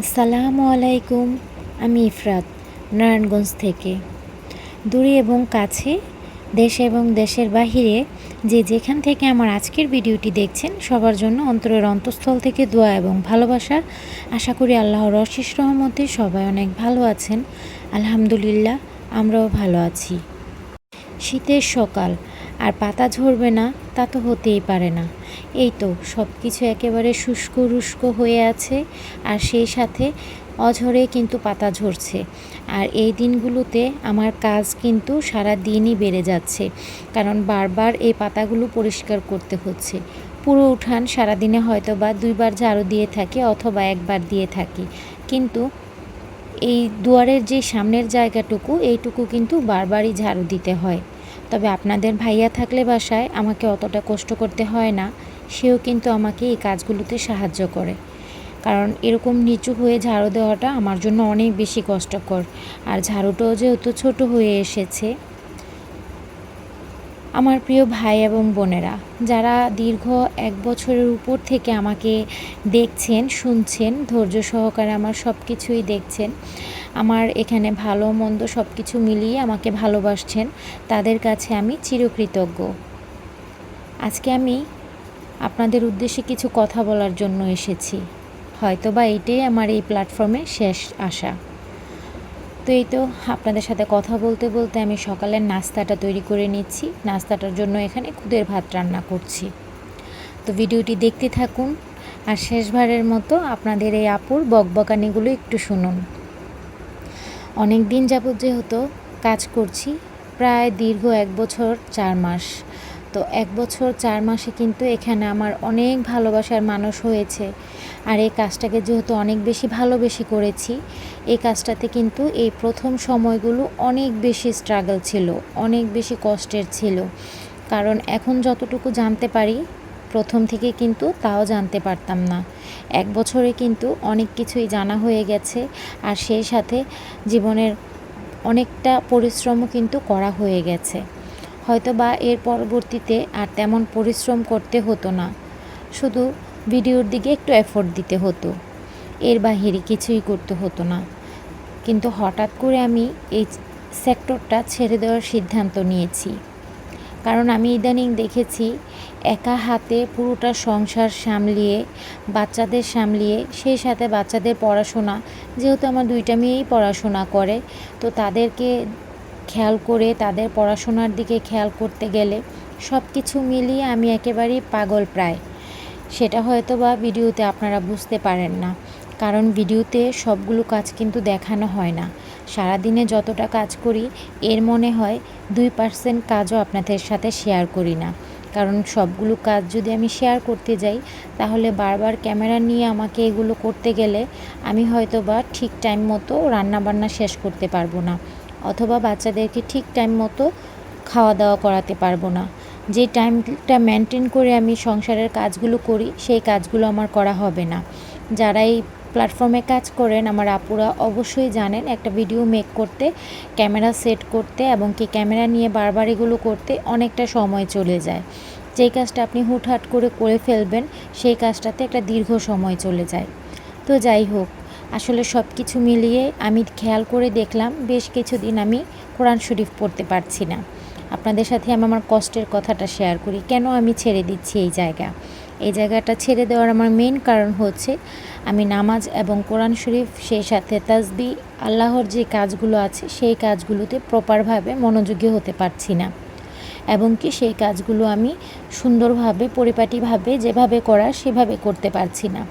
আসসালামু আলাইকুম, আমি ইফরাত, নারায়ণগঞ্জ থেকে। দূরে এবং কাছে, দেশ এবং দেশের বাহিরে যে যেখান থেকে আমার আজকের ভিডিওটি দেখছেন, সবার জন্য অন্তরের অন্তঃস্থল থেকে দোয়া এবং ভালোবাসা। আশা করি আল্লাহর অশিস রহমতে সবাই অনেক ভালো আছেন। আলহামদুলিল্লাহ, আমরাও ভালো আছি। শীতের সকাল, আর পাতা ঝরবে না, তা তো হতেই পারে না। এই তো সব কিছু একেবারে শুষ্ক রুষ্ক হয়ে আছে আর সেই সাথে অঝরে কিন্তু পাতা ঝরছে। আর এই দিনগুলোতে আমার কাজ কিন্তু সারা দিনই বেড়ে যাচ্ছে, কারণ বারবার এই পাতাগুলো পরিষ্কার করতে হচ্ছে। পুরো উঠান সারাদিনে হয়তো বা দুইবার ঝাড়ু দিয়ে থাকি অথবা একবার দিয়ে থাকি। কিন্তু এই দুয়ারের যে সামনের জায়গাটুকু, এইটুকু কিন্তু বারবারই ঝাড়ু দিতে হয়। তবে আপনাদের ভাইয়া থাকলে বাসায় আমাকে অতটা কষ্ট করতে হয় না। সেও কিন্তু আমাকে এই কাজগুলোতে সাহায্য করে। কারণ এরকম নিচু হয়ে ঝাড়ু দেওয়াটা আমার জন্য অনেক বেশি কষ্টকর। আর ঝাড়ুটাও যেহেতু ছোট হয়ে এসেছে, আমার প্রিয় ভাই এবং বোনেরা, যারা দীর্ঘ এক বছরের উপর থেকে আমাকে দেখছেন, শুনছেন, ধৈর্য সহকারে আমার সব কিছুই দেখছেন, আমার এখানে ভালো মন্দ সব কিছু মিলিয়ে আমাকে ভালোবাসছেন, তাদের কাছে আমি চিরকৃতজ্ঞ। আজকে আমি আপনাদের উদ্দেশ্যে কিছু কথা বলার জন্য এসেছি। হয়তো বা এইটাই আমার এই প্ল্যাটফর্মে শেষ আসা তো এই তো, আপনাদের সাথে কথা বলতে বলতে আমি সকালের নাস্তাটা তৈরি করে নিচ্ছি। নাস্তাটার জন্য এখানে খুদের ভাত রান্না করছি। তো ভিডিওটি দেখতে থাকুন আর শেষবারের মতো আপনাদের এই আপুর বকবকানিগুলো একটু শুনুন। অনেক দিন যাবৎ যেহেতু কাজ করছি, প্রায় দীর্ঘ এক বছর, চার মাস। তো এক বছর, চার মাসে কিন্তু এখানে আমার অনেক ভালোবাসার মানুষ হয়েছে। আর এই কাজটাকে যেহেতু অনেক বেশি ভালোবেসে করেছি, এই কাজটাতে কিন্তু এই প্রথম সময়গুলো অনেক বেশি স্ট্রাগল ছিল, অনেক বেশি কষ্টের ছিল। কারণ এখন যতটুকু জানতে পারি, প্রথম থেকে কিন্তু তাও জানতে পারতাম না। এক বছরে কিন্তু অনেক কিছুই জানা হয়ে গেছে, আর সেই সাথে জীবনের অনেকটা পরিশ্রমও কিন্তু করা হয়ে গেছে। হয়তো বা এর পরবর্তীতে আর তেমন পরিশ্রম করতে হতো না। শুধু ভিডিওর দিকে একটু এফোর্ট দিতে হতো। এর বাহিরে কিছুই করতে হতো না। কিন্তু হঠাৎ করে আমি এই সেক্টরটা ছেড়ে দেওয়ার সিদ্ধান্ত নিয়েছি। কারণ আমি ইদানিং দেখেছি, একা হাতে পুরোটা সংসার সামলিয়ে, বাচ্চাদের সামলিয়ে, সেই সাথে বাচ্চাদের পড়াশোনা, যেহেতু আমার দুইটা মেয়েই পড়াশোনা করে, তো তাদেরকে খেয়াল করে তাদের পড়াশোনার দিকে খেয়াল করতে গেলে সব কিছু মিলিয়ে আমি একেবারেই পাগল প্রায়। সেটা হয়তো বা ভিডিওতে আপনারা বুঝতে পারেন না, কারণ ভিডিওতে সবগুলো কাজ কিন্তু দেখানো হয় না। সারাদিনে যতটা কাজ করি, এর মনে হয় দুই পার্সেন্ট কাজও আপনাদের সাথে শেয়ার করি না। কারণ সবগুলো কাজ যদি আমি শেয়ার করতে যাই, তাহলে বারবার ক্যামেরা নিয়ে আমাকে এগুলো করতে গেলে আমি হয়তো বা ঠিক টাইম মতো রান্নাবান্না শেষ করতে পারব না। অথবা বাচ্চাদেরকে ঠিক টাইম মতো খাওয়া দাওয়া করাতে পারব না। যে টাইমটা মেনটেন করে আমি সংসারের কাজগুলো করি, সেই কাজগুলো আমার করা হবে না। যারা এই প্ল্যাটফর্মে কাজ করেন, আমার আপুরা অবশ্যই জানেন, একটা ভিডিও মেক করতে ক্যামেরা সেট করতে এবং কি ক্যামেরা নিয়ে বারবার এগুলো করতে অনেকটা সময় চলে যায়। যেই কাজটা আপনি হুটহাট করে করে ফেলবেন, সেই কাজটাতে একটা দীর্ঘ সময় চলে যায়। তো যাই হোক আসলে সব কিছু মিলিয়ে আমি খেয়াল করে দেখলাম, বেশ কিছুদিন আমি কোরআন শরীফ পড়তে পারছি না। আপনাদের সাথে আমি আমার কষ্টের কথাটা শেয়ার করি, কেন আমি ছেড়ে দিচ্ছি এই জায়গা? এই জায়গাটা ছেড়ে দেওয়ার আমার মেন কারণ হচ্ছে, আমি নামাজ এবং কোরআন শরীফ, সেই সাথে তাজবি আল্লাহর যে কাজগুলো আছে, সেই কাজগুলোতে প্রপারভাবে মনোযোগী হতে পারছি না। এবং কি সেই কাজগুলো আমি সুন্দরভাবে, পরিপাটিভাবে যেভাবে করা, সেভাবে করতে পারছি না।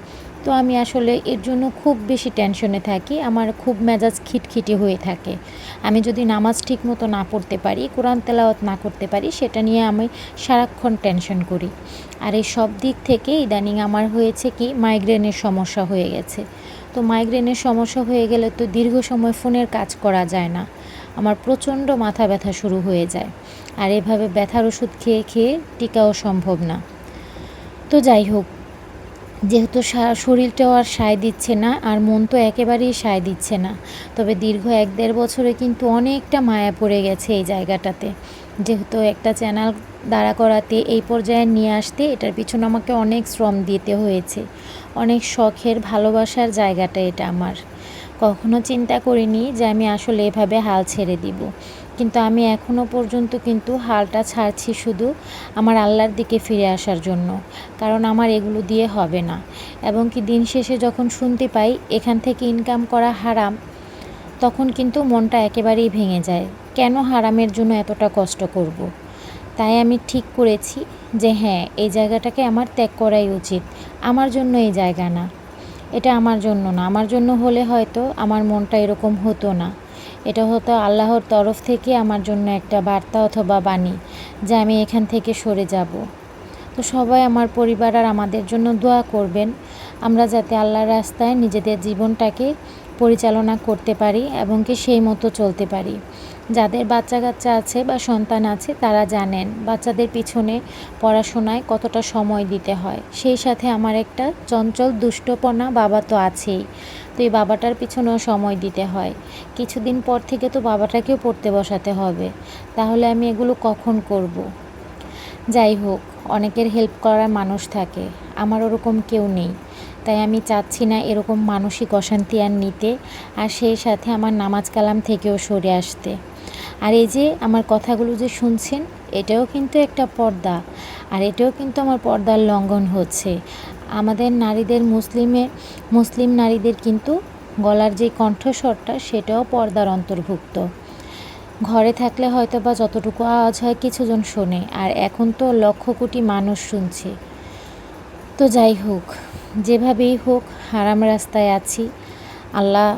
তো আমি আসলে এর জন্য খুব বেশি টেনশনে থাকি। আমার খুব মেজাজ খিটখিটে হয়ে থাকে। আমি যদি নামাজ ঠিক মতো না পড়তে পারি, কোরআন তেলাওয়াত না করতে পারি, সেটা নিয়ে আমি সারাক্ষণ টেনশন করি। আর এই সব দিক থেকে ইদানিং আমার হয়েছে কি, মাইগ্রেনের সমস্যা হয়ে গেছে। তো মাইগ্রেনের সমস্যা হয়ে গেলে তো দীর্ঘ সময় ফোনের কাজ করা যায় না। আমার প্রচণ্ড মাথা ব্যথা শুরু হয়ে যায়। আর এভাবে ব্যথার ওষুধ খেয়ে খেয়ে টিকাও সম্ভব না। তো যাই হোক যেহেতু শরীরটাও আর সায় দিচ্ছে না, আর মন তো একেবারেই সায় দিচ্ছে না। তবে দীর্ঘ এক দেড় বছরে কিন্তু অনেকটা মায়া পড়ে গেছে এই জায়গাটাতে। যেহেতু একটা চ্যানেল দাঁড়া করাতে, এই পর্যায়ে নিয়ে আসতে, এটার পিছনে আমাকে অনেক শ্রম দিতে হয়েছে। অনেক শখের, ভালোবাসার জায়গাটা এটা আমার। কখনো চিন্তা করিনি যে আমি আসলে এভাবে হাল ছেড়ে দিব। কিন্তু আমি এখনও পর্যন্ত কিন্তু হালটা ছাড়ছি শুধু আমার আল্লাহর দিকে ফিরে আসার জন্য, কারণ আমার এগুলো দিয়ে হবে না। এবং কি দিন শেষে যখন শুনতে পাই এখান থেকে ইনকাম করা হারাম, তখন কিন্তু মনটা একেবারেই ভেঙে যায়, কেন হারামের জন্য এতটা কষ্ট করব। তাই আমি ঠিক করেছি যে হ্যাঁ এই জায়গাটাকে আমার ত্যাগ করাই উচিত, আমার জন্য এই জায়গা না। এটা আমার জন্য না, আমার জন্য হলে হয়তো আমার মনটা এরকম হতো না। এটা হতো আল্লাহর তরফ থেকে আমার জন্য একটা বার্তা অথবা বাণী যে আমি এখান থেকে সরে যাব। তো সবাই আমার পরিবার আর আমাদের জন্য দোয়া করবেন। আমরা যাতে আল্লাহর রাস্তায় নিজেদের জীবনটাকে পরিচালনা করতে পারি এবং কি সেই মতো চলতে পারি। যাদের বাচ্চা কাচ্চা আছে বা সন্তান আছে তারা জানেন বাচ্চাদের পিছনে পড়াশোনায় কতটা সময় দিতে হয়। সেই সাথে আমার একটা চঞ্চল দুষ্টপনা বাবা তো আছেই। তো এই বাবাটার পিছনেও সময় দিতে হয়। কিছুদিন পর থেকে তো বাবাটাকেও পড়তে বসাতে হবে। তাহলে আমি এগুলো কখন করব। যাই হোক, অনেকের হেল্প করার মানুষ থাকে। আমার ওরকম কেউ নেই। তাই আমি চাচ্ছি না এরকম মানসিক অশান্তি আর নিতে, আর সেই সাথে আমার নামাজ কালাম থেকেও সরে আসতে। আর এই যে আমার কথাগুলো যে শুনছেন, এটাও কিন্তু একটা পর্দা, আর এটাও কিন্তু আমার পর্দার লঙ্ঘন হচ্ছে। আমাদের নারীদের মুসলিমে, মুসলিম নারীদের কিন্তু গলার যে কণ্ঠস্বরটা, সেটাও পর্দার অন্তর্ভুক্ত। ঘরে থাকলে হয়তো বা যতটুকু আওয়াজ হয় কিছুজন শোনে, আর এখন তো লক্ষ কোটি মানুষ শুনছে। তো যাই হোক। যেভাবেই হোক হারাম রাস্তায় আছি, আল্লাহ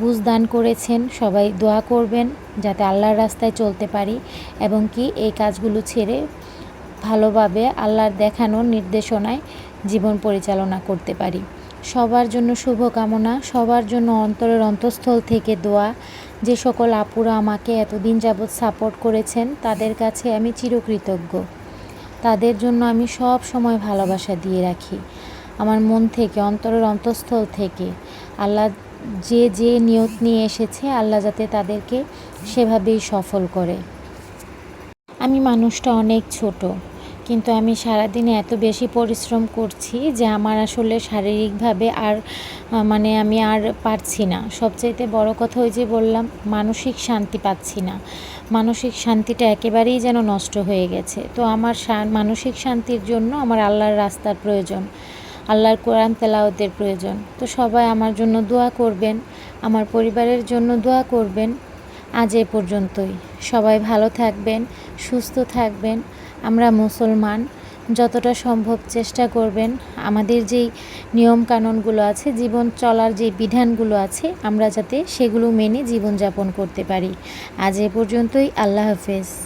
বুঝ দান করেছেন, সবাই দোয়া করবেন যাতে আল্লাহর রাস্তায় চলতে পারি এবং কি এই কাজগুলো ছেড়ে ভালোভাবে আল্লাহর দেখানো নির্দেশনায় জীবন পরিচালনা করতে পারি। সবার জন্য শুভকামনা, সবার জন্য অন্তরের অন্তঃস্থল থেকে দোয়া। যে সকল আপুরা আমাকে এতদিন যাবৎ সাপোর্ট করেছেন, তাদের কাছে আমি চিরকৃতজ্ঞ। তাদের জন্য আমি সব সময় ভালোবাসা দিয়ে রাখি। আমার মন থেকে, অন্তরের অন্তঃস্থল থেকে। আল্লাহ যে যে নিয়ত নিয়ে এসেছে, আল্লাহ যাতে তাদেরকে সেভাবেই সফল করে। আমি মানুষটা অনেক ছোট, কিন্তু আমি সারাদিনে এত বেশি পরিশ্রম করছি যে আমার আসলে শারীরিকভাবে আর মানে আমি আর পারছি না। সবচাইতে বড় কথা ওই যে বললাম, মানসিক শান্তি পাচ্ছি না। মানসিক শান্তিটা একেবারেই যেন নষ্ট হয়ে গেছে। তো আমার মানসিক শান্তির জন্য আমার আল্লাহর রাস্তার প্রয়োজন। আল্লাহর কোরআন তেলাওতের প্রয়োজন। তো সবাই আমার জন্য দোয়া করবেন, আমার পরিবারের জন্য দোয়া করবেন। আজ এ পর্যন্তই। সবাই ভালো থাকবেন, সুস্থ থাকবেন। আমরা মুসলমান, যতটা সম্ভব চেষ্টা করবেন আমাদের যেই নিয়মকানুনগুলো আছে, জীবন চলার যে বিধানগুলো আছে, আমরা যাতে সেগুলো মেনে জীবনযাপন করতে পারি। আজ এ পর্যন্তই। আল্লাহ হাফেজ।